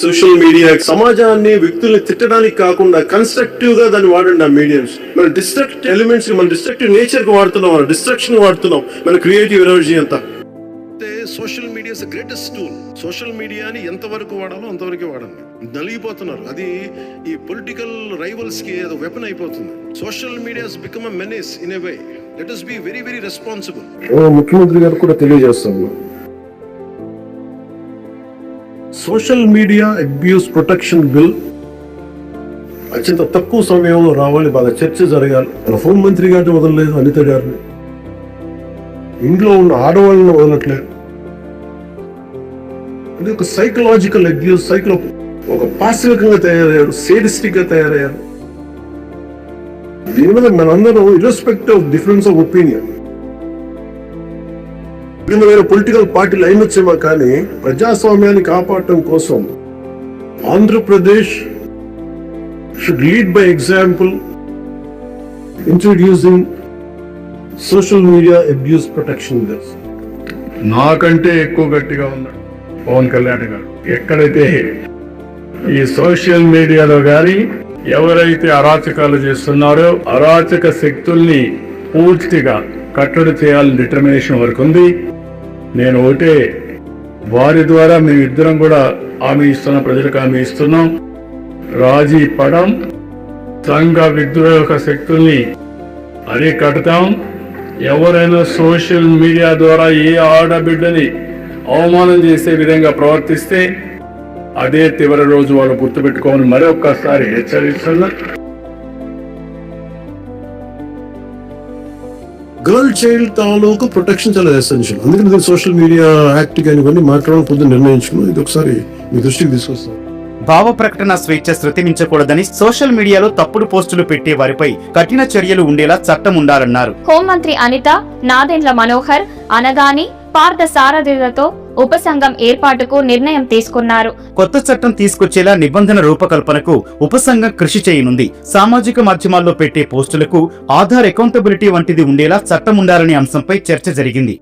Social media సమాజాన్ని వ్యక్తుల్ని తిట్టడానికి కాకుండా కన్స్ట్రక్టివ్గా దాన్ని వాడండి ఆ మీడియంస్ మన డిస్ట్రక్ట్ ఎలిమెంట్స్ మన డిస్ట్రక్టివ్ నేచర్కి వాడుతున్నాం మన డిస్ట్రక్షన్ వాడుతున్నాం మన క్రియేటివ్ ఎనర్జీ అంతా. Social media greatest tool social మీడియాని ఎంతవరకు వాడాలో అంతవరకు వాడండి. నలిగిపోతున్నారు. అది ఈ పొలిటికల్ రైవల్స్కి అది వెపన్ అయిపోతుంది. Social media's become a menace in a way let us be very very responsible ముఖ్యమంత్రి గారు కూడా తెలియజేస్తాము social media abuse protection bill. అత్యంత తక్కువ సమయంలో రావాలి బాగా చర్చ జరగాలి. మన హోంమంత్రి గారిని వదలలేదు అనిత గారిని. ఇంట్లో ఉన్న ఆడవాళ్ళని వదలట్లేదు. అది ఒక సైకలాజికల్ అబ్యూస్ సైకలో ఒక పాశవికంగా తయారయ్యారు సేడిస్టిక్గా తయారయ్యారు. దీని మీద మనందరం irrespective of difference of opinion విభిన్న వేరే పొలిటికల్ పార్టీలు అయినొచ్చేమో కానీ ప్రజాస్వామ్యాన్ని కాపాడటం కోసం Andhra Pradesh should lead by example introducing social media abuse protection bills నాకంటే ఎక్కువ గట్టిగా ఉన్నాడు పవన్ కళ్యాణ్ గారు. ఎక్కడైతే ఈ సోషల్ మీడియాలో కానీ ఎవరైతే అరాచకాలు చేస్తున్నారో అరాచక శక్తుల్ని పూర్తిగా కట్టడి చేయాలని డిటర్మినేషన్ వరకు ఉంది. నేను ఒకటే. వారి ద్వారా మేమిద్దరం కూడా హామీ ఇస్తున్నాం ప్రజలకు హామీ ఇస్తున్నాం. రాజీ పడం సంఘ విద్రోహ శక్తుల్ని అరికడతాం. ఎవరైనా సోషల్ మీడియా ద్వారా ఏ ఆడబిడ్డని అవమానం చేసే విధంగా ప్రవర్తిస్తే అదే చివరి రోజు వాళ్ళు గుర్తుపెట్టుకోమని మరొక్కసారి హెచ్చరిస్తున్నారు గర్ల్ చైల్డ్ తాలూకు ప్రొటెక్షన్ చాలా ఎసెన్షియల్ అందుకని నేను సోషల్ మీడియా యాక్ట్ కానీ ఇవన్నీ మాట్లాడడం పొద్దున్న నిర్ణయించుకున్నాను ఇది ఒకసారి మీ దృష్టికి తీసుకొస్తాను భావ ప్రకటన స్వేచ్ఛ శృతి మించకూడదని సోషల్ మీడియాలో తప్పుడు పోస్టులు పెట్టే వారిపై కఠిన చర్యలు ఉండేలా చట్టం ఉండాలన్నారు. హోంమంత్రి అనిత నాదెండ్ల మనోహర్ అనగాని పార్థ సారథులతో ఉపసంఘం ఏర్పాటుకు నిర్ణయం తీసుకున్నారు. కొత్త చట్టం తీసుకొచ్చేలా నిబంధన రూపకల్పనకు ఉపసంఘం కృషి చేయనుంది. సామాజిక మాధ్యమాల్లో పెట్టే పోస్టులకు ఆధార్ అకౌంటబిలిటీ వంటిది ఉండేలా చట్టం ఉండాలనే అంశంపై చర్చ జరిగింది.